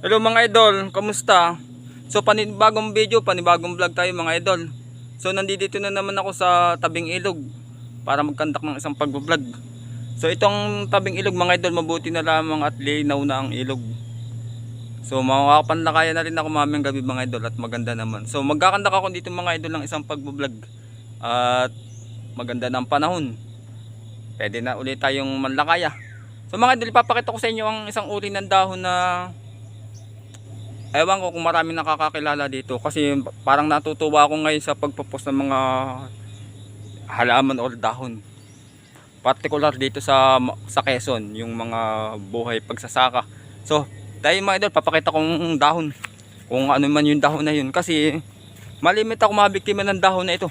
Hello mga idol, kamusta? So panibagong video, panibagong vlog tayo mga idol. So nandito na naman ako sa tabing ilog para magkandak ng isang pag-vlog. So itong tabing ilog mga idol, mabuti na lamang at linaw na ang ilog. So makakapanlakayan na rin ako mamayang gabi mga idol at maganda naman. So magkakandak ako dito mga idol ng isang pag-vlog. At maganda ng panahon. Pwede na ulit tayong manlakaya. So mga idol, ipapakita ko sa inyo ang isang uri ng dahon na Ewan ko kung marami nakakakilala dito kasi parang natutuwa ako ngayon sa pagpapost ng mga halaman or dahon. Particular dito sa sa Quezon, yung mga buhay pagsasaka. So, tayo mga idol, papakita kong dahon. Kung ano man yung dahon na yun kasi malimit ako mabiktima ng dahon na ito.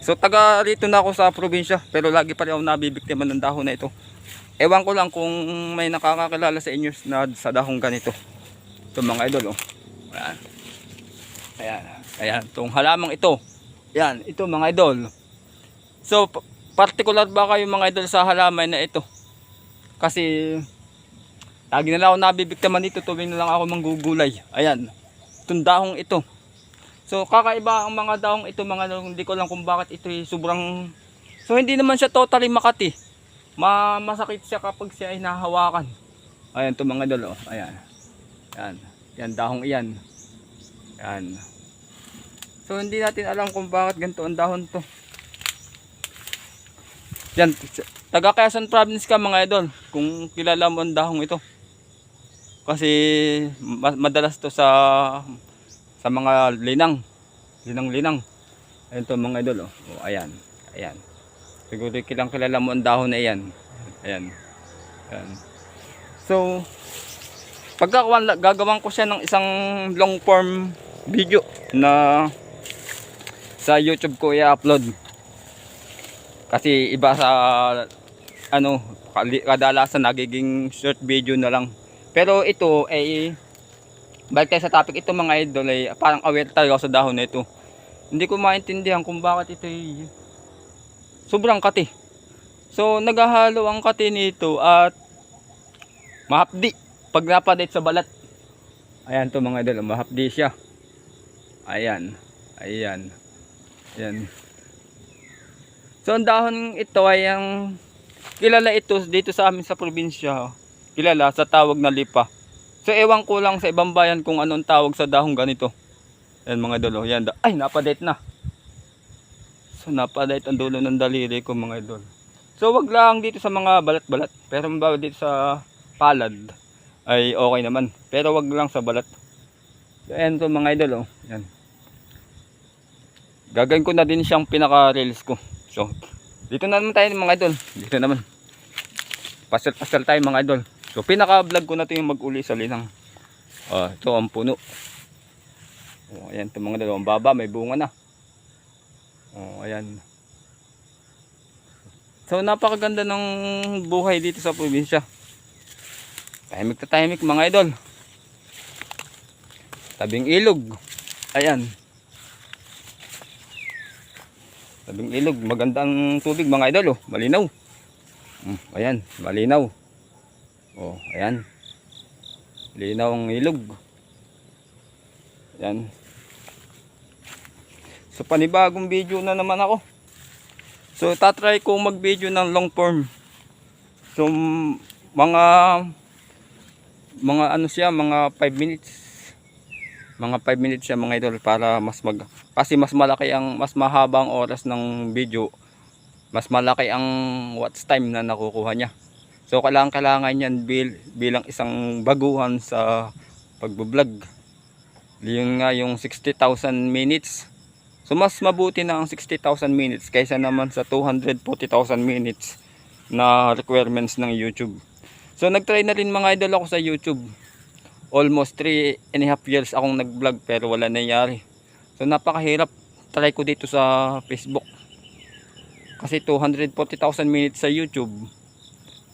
So, taga rito na ako sa probinsya pero lagi pa rin ako nabibiktima ng dahon na ito. Ewan ko lang kung may nakakakilala sa inyo na sa dahon ganito. Ito mga idol oh. Ayan. Ayan. Ayan. Itong halamang ito. Ayan. Ito mga idol. So, pa- particular ba kayo mga idol sa halaman na ito? Kasi, lagi na lang ako nabibiktaman dito tuwing na lang ako manggugulay. Ayan. Itong dahong ito. So, kakaiba ang mga dahong ito mga idol. Hindi ko lang kung bakit ito ay sobrang... So, hindi naman siya totally makati. Ma masakit siya kapag siya ay nahawakan. Ayan, ito mga idol oh. Ayan. Yan. Yan dahong iyan. Yan. So hindi natin alam kung bakit ganito ang dahon to. Yan. Taga Quezon province ka mga idol. Kung kilala mo ang dahong ito. Kasi ma- madalas to sa sa mga linang. Linang-linang. Ayan to mga idol. Oh. Oh, ayan. Ayan. Siguro kilang kilala mo ang dahon na iyan. Ayan. Ayan. So, pagkakawan gagawan ko siya ng isang long form video na sa YouTube ko i-upload. Kasi iba sa ano kadalasan nagiging short video na lang. Pero ito ay balik tayo sa topic. Ito mga idol ay parang aware tayo sa dahon na ito. Hindi ko maintindihan kung bakit ito ay sobrang kati. So naghahalo ang kati nito at mahapdi pag napadate sa balat. Ayan to mga idol, mahapdi siya. Ayan. Ayan. Ayan. So ang dahon ito ay ang kilala ito dito sa amin sa probinsya. Kilala sa tawag na lipa. So ewan ko lang sa ibang bayan kung anong tawag sa dahon ganito. Ayan mga idol. oh. Ayan. Ay, napadate na. So napadate ang dulo ng daliri ko mga idol. So wag lang dito sa mga balat-balat. Pero mabawa dito sa palad ay okay naman. Pero wag lang sa balat. Ayan to mga idol oh. Yan. Gagawin ko na din siyang pinaka-reels ko. So, dito na naman tayo mga idol. Dito naman. Pasal-pasal tayo mga idol. So, pinaka-vlog ko na ito yung mag-uli sa linang. Oh, ito ang puno. Oh, ayan to mga idol. Ang baba, may bunga na. Oh, ayan. So, napakaganda ng buhay dito sa probinsya. Tahimik na tahimik mga idol. Tabing ilog. Ayan. Tabing ilog. Maganda ang tubig mga idol. Oh. Malinaw. Hmm, ayan. Malinaw. Oh, ayan. Linaw ang ilog. Ayan. So panibagong video na naman ako. So tatry ko mag-video ng long form. So mga mga ano siya, mga 5 minutes. Mga 5 minutes siya mga idol para mas mag kasi mas malaki ang mas mahaba ang oras ng video. Mas malaki ang watch time na nakukuha niya. So kailangan kailangan yan bil, bilang isang baguhan sa pagbo-vlog. Yung nga yung 60,000 minutes. So mas mabuti na ang 60,000 minutes kaysa naman sa 240,000 minutes na requirements ng YouTube. So nagtry na rin mga idol ako sa YouTube. Almost 3 and a half years akong nag-vlog pero wala nangyari. So napakahirap. Try ko dito sa Facebook. Kasi 240,000 minutes sa YouTube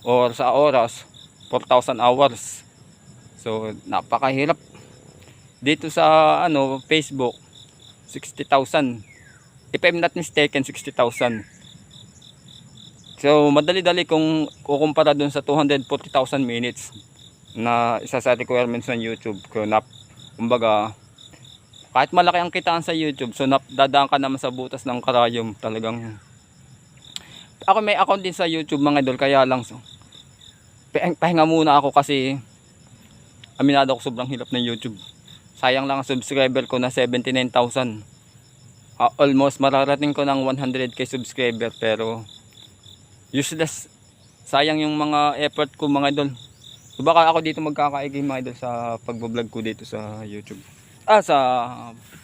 or sa oras 4,000 hours. So napakahirap. Dito sa ano Facebook 60,000. If I'm not mistaken 60,000. So, madali-dali kung kukumpara dun sa 240,000 minutes. na isa sa requirements ng YouTube ko. Na kumbaga kahit malaki ang kitaan sa YouTube so nap, dadaan ka naman sa butas ng karayom talagang. Ako may account din sa YouTube mga idol kaya lang so pah- pahinga muna ako kasi aminado ako sobrang hirap ng YouTube. Sayang lang ang subscriber ko na 79,000 Ah, almost mararating ko ng 100k subscriber pero useless. Sayang yung mga effort ko mga idol. Baka ako dito magkakaigay mga idol sa pagbablog ko dito sa YouTube. Ah sa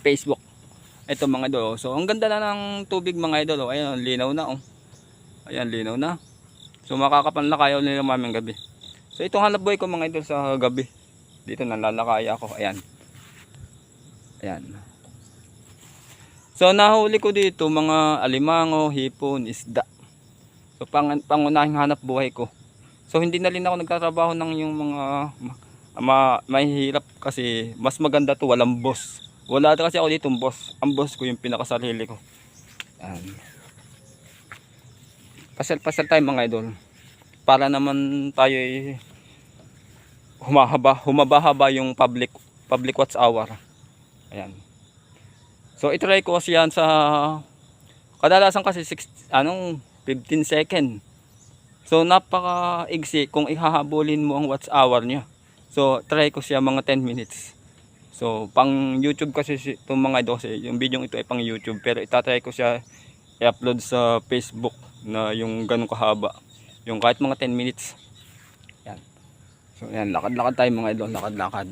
Facebook. Ito mga idol oh. so ang ganda na ng tubig mga idol oh. ayun linaw na oh. Ayan linaw na. So makakapanlakayaw nila maming gabi. So itong hanap buhay ko mga idol sa gabi. Dito nalalakaya ako. Ayan. Ayan. So nahuli ko dito mga alimango hipon isda So pang pangunahing hanap buhay ko. So hindi na rin ako nagtatrabaho ng yung mga ma, ma, mahihirap kasi mas maganda to walang boss. Wala kasi ako dito boss. Ang boss ko yung pinakasarili ko. Yan. Pasal-pasal tayo mga idol. Para naman tayo ay humahaba, humaba-haba yung public public watch hour. Ayan. So itry ko kasi yan sa kadalasan kasi 6 anong 15 second. So napaka igsi kung ihahabulin mo ang watch hour niya. So try ko siya mga 10 minutes. So pang YouTube kasi si- itong mga ito kasi yung video ito ay pang YouTube pero itatry ko siya i-upload sa Facebook na yung ganun kahaba. Yung kahit mga 10 minutes. Yan. So yan, lakad-lakad tayo mga idol, lakad-lakad.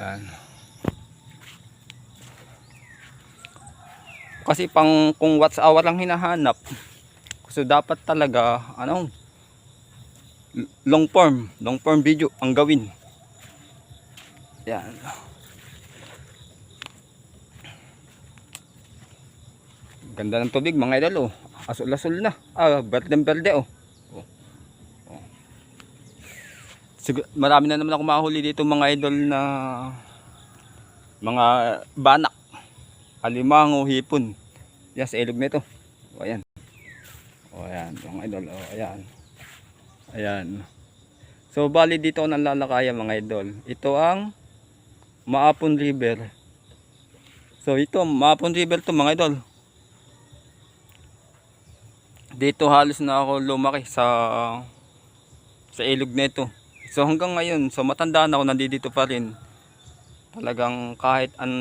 Yan. Kasi pang kung watch hour lang hinahanap. So dapat talaga ano long form, long form video ang gawin. Yan. Ganda ng tubig mga idol oh. Asul-asul na. Ah, berde-berde oh. oh. oh. Sigur, marami na naman ako mahuli dito mga idol na mga banak alimango, hipon. Yan sa ilog nito. O ayan. O ayan, mga idol. O ayan. Ayan. So bali dito ako nalalakaya mga idol. Ito ang Maapon River. So ito, Maapon River to mga idol. Dito halos na ako lumaki sa sa ilog nito. So hanggang ngayon, so matanda na ako nandito pa rin. Talagang kahit an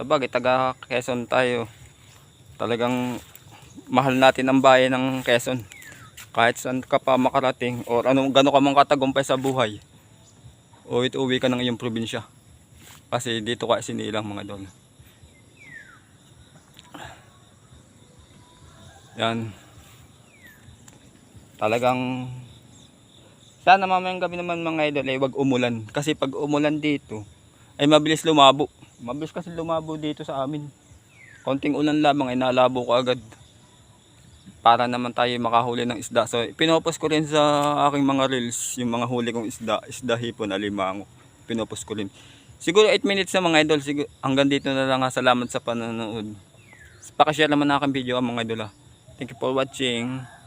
Sabagay, taga Quezon tayo. Talagang mahal natin ang bayan ng Quezon. Kahit saan ka pa makarating or ano, gano'n ka mang katagumpay sa buhay. Uwi uwi ka ng iyong probinsya. Kasi dito ka sinilang mga doon. Yan. Talagang sana mamayang gabi naman mga idol ay wag umulan. Kasi pag umulan dito ay mabilis lumabo. Mabilis kasi lumabo dito sa amin. Konting ulan lamang ay nalabo ko agad. Para naman tayo makahuli ng isda. So, pinopos ko rin sa aking mga reels, yung mga huli kong isda, isda hipon, alimango. Pinopos ko rin. Siguro 8 minutes na mga idol. Siguro, hanggang dito na lang. ha. Salamat sa panonood. Pakishare naman na aking video ang mga idol. ha. Thank you for watching.